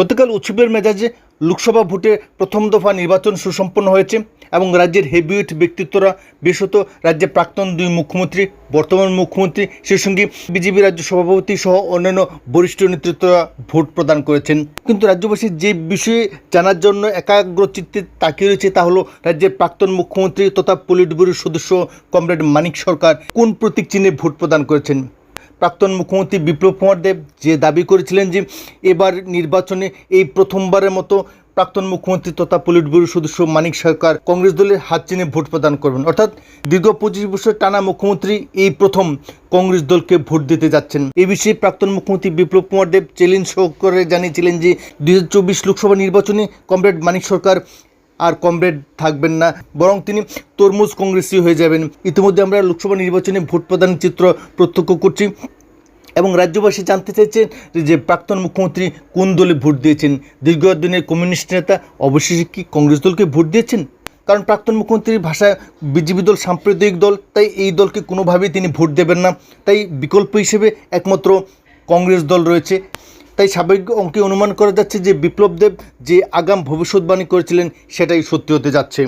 গতকাল উৎসবের মেজাজে লোকসভা ভোটে প্রথম দফা নির্বাচন সুসম্পন্ন হয়েছে এবং রাজ্যের হেভিওয়েট ব্যক্তিত্বরা, বিশেষত রাজ্যের প্রাক্তন দুই মুখ্যমন্ত্রী, বর্তমান মুখ্যমন্ত্রী, সেই সঙ্গে বিজেপি রাজ্য সভাপতি সহ অন্যান্য বরিষ্ঠ নেতৃত্বরা ভোট প্রদান করেছেন। কিন্তু রাজ্যবাসী যে বিষয়ে জানার জন্য একাগ্র চিত্তে তাকিয়ে রয়েছে তা হলো রাজ্যের প্রাক্তন মুখ্যমন্ত্রী তথা পলিট ব্যুরোর সদস্য কমরেড মানিক সরকার কোন প্রতীক চিহ্নে ভোট প্রদান করেছেন। প্রাক্তন মুখ্যমন্ত্রী বিপ্লব কুমার দেব যে দাবি করেছিলেন যে এবার নির্বাচনে এই প্রথমবারের মতো প্রাক্তন মুখ্যমন্ত্রী তথা পলিট ব্যুরোর সদস্য মানিক সরকার কংগ্রেস দলের হাত চিনে ভোট প্রদান করবেন। অর্থাৎ দীর্ঘ পঁচিশ বছর টানা মুখ্যমন্ত্রী এই প্রথম কংগ্রেস দলকে ভোট দিতে যাচ্ছেন। এই বিষয়ে প্রাক্তন মুখ্যমন্ত্রী বিপ্লব কুমার দেব চ্যালেঞ্জ সহকারে জানিয়েছিলেন যে দুই হাজার চব্বিশ লোকসভা নির্বাচনে কমরেড মানিক সরকার আর কমরেড থাকবেন না, বরং তিনি তরমুজ কংগ্রেসি হয়ে যাবেন। ইতিমধ্যে আমরা লোকসভা নির্বাচনে ভোট প্রদান চিত্র প্রত্যক্ষ করছি এবং রাজ্যবাসী জানতে চাইছেন যে প্রাক্তন মুখ্যমন্ত্রী কোন দলে ভোট দিয়েছেন। দীর্ঘদিনের কমিউনিস্ট নেতা অবশেষে কি কংগ্রেস দলকে ভোট দিয়েছেন? কারণ প্রাক্তন মুখ্যমন্ত্রীর ভাষায় বিজেপি দল সাম্প্রদায়িক দল, তাই এই দলকে কোনোভাবেই তিনি ভোট দেবেন না। তাই বিকল্প হিসেবে একমাত্র কংগ্রেস দল রয়েছে। তাই স্বাভাবিক অঙ্কে অনুমান করা যাচ্ছে যে বিপ্লব দেব যে আগাম ভবিষ্যৎবাণী করেছিলেন সেটাই সত্যি হতে যাচ্ছে।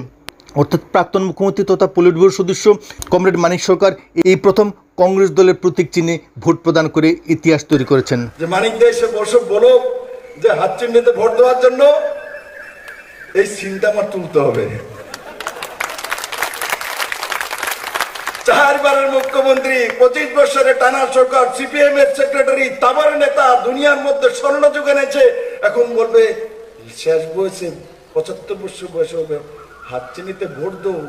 অর্থাৎ প্রাক্তন মুখ্যমন্ত্রী তথা পলিট ব্যুরোর সদস্য কমরেড মানিক সরকার এই প্রথম কংগ্রেস দলের প্রতীক চিহ্নে ভোট প্রদান করে ইতিহাস তৈরি করেছেন। যে মানিক দেশে বসে বলো যে হাত চিহ্নিতে ভোট দেওয়ার জন্য এই চিন্তা আমার তুলতে হবে। চারবারের মুখ্যমন্ত্রী পঁচিশ বছরে টানা সরকার সিপিএম এর সেক্রেটারি তাবার নেতা, দুনিয়ার মধ্যে স্বর্ণ এনেছে। এখন বলবে, শেষ বয়সে পঁচাত্তর বছর বয়সে হাত চিনিতে ভোট দেবো।